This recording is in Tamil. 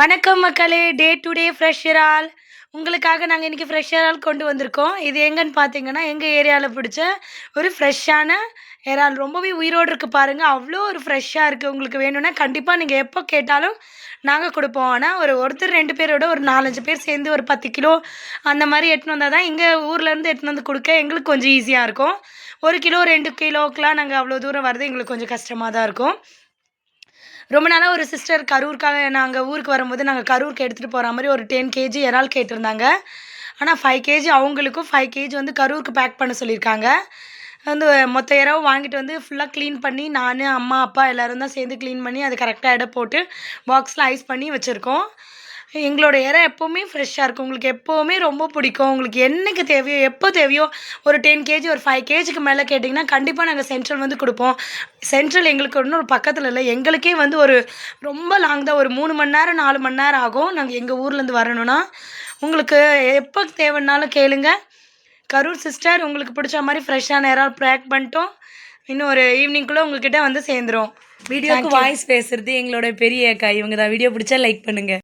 வணக்கம் மக்களே day to day fresh all. உங்களுக்காக நாங்கள் இன்றைக்கி ஃப்ரெஷ்ஷரால் கொண்டு வந்திருக்கோம். இது எங்கன்னு பார்த்தீங்கன்னா எங்கள் ஏரியாவில் பிடிச்ச ஒரு ஃப்ரெஷ்ஷான இறால் ரொம்பவே உயிரோடு இருக்குது பாருங்கள் அவ்வளோ ஒரு ஃப்ரெஷ்ஷாக இருக்குது உங்களுக்கு வேணும்னா கண்டிப்பாக நீங்கள் எப்போ கேட்டாலும் நாங்கள் கொடுப்போம். ஆனால் ஒரு ஒருத்தர் ரெண்டு பேரோட ஒரு நாலஞ்சு பேர் சேர்ந்து ஒரு பத்து கிலோ அந்த மாதிரி எட்டுன்னு வந்தால் தான் எங்கள் ஊர்லேருந்து எட்டுன்னு வந்து கொடுக்க எங்களுக்கு கொஞ்சம் ஈஸியாக இருக்கும். ஒரு கிலோ ரெண்டு கிலோக்கெலாம் நாங்கள் அவ்வளோ தூரம் வரது எங்களுக்கு கொஞ்சம் கஷ்டமாக தான் இருக்கும். ரொம்ப நாளாக ஒரு சிஸ்டர் கரூருக்காக நாங்கள் ஊருக்கு வரும்போது நாங்கள் கரூருக்கு எடுத்துகிட்டு போகிற மாதிரி ஒரு டென் கேஜி இறால் கேட்டிருந்தாங்க. ஆனால் ஃபைவ் கேஜி அவங்களுக்கும் ஃபைவ் கேஜி வந்து கரூருக்கு பேக் பண்ண சொல்லியிருக்காங்க. வந்து மொத்த இரவு வாங்கிட்டு வந்து ஃபுல்லாக க்ளீன் பண்ணி நான் அம்மா அப்பா எல்லோரும் தான் சேர்ந்து க்ளீன் பண்ணி அது கரெக்டாக இடம் போட்டு பாக்ஸில் ஐஸ் பண்ணி வச்சுருக்கோம். எங்களோட இறை எப்போவுமே ஃப்ரெஷ்ஷாக இருக்கும். உங்களுக்கு எப்போவுமே ரொம்ப பிடிக்கும். உங்களுக்கு என்னைக்கு தேவையோ எப்போ தேவையோ ஒரு டென் கேஜி ஒரு ஃபைவ் கேஜிக்கு மேலே கேட்டிங்கன்னா கண்டிப்பாக நாங்கள் சென்ட்ரல் வந்து கொடுப்போம். சென்ட்ரல் எங்களுக்கு ஒன்றும் ஒரு பக்கத்தில் இல்லை. எங்களுக்கே வந்து ஒரு ரொம்ப லாங் தான். ஒரு மூணு மணி நேரம் நாலு மணி நேரம் ஆகும். நாங்கள் எங்கள் ஊர்லேருந்து வரணும்னா. உங்களுக்கு எப்போ தேவைன்னாலும் கேளுங்க. கரூர் சிஸ்டர் உங்களுக்கு பிடிச்ச மாதிரி ஃப்ரெஷ்ஷான நேரம் பேக் பண்ணிட்டோம். இன்னும் ஒரு ஈவினிங்குள்ளே உங்கள்கிட்ட வந்து சேர்ந்துரும். வீடியோக்கு வாய்ஸ் பேசுறது எங்களோட பெரிய அக்கா. இவங்க தான். வீடியோ பிடிச்சா லைக் பண்ணுங்க.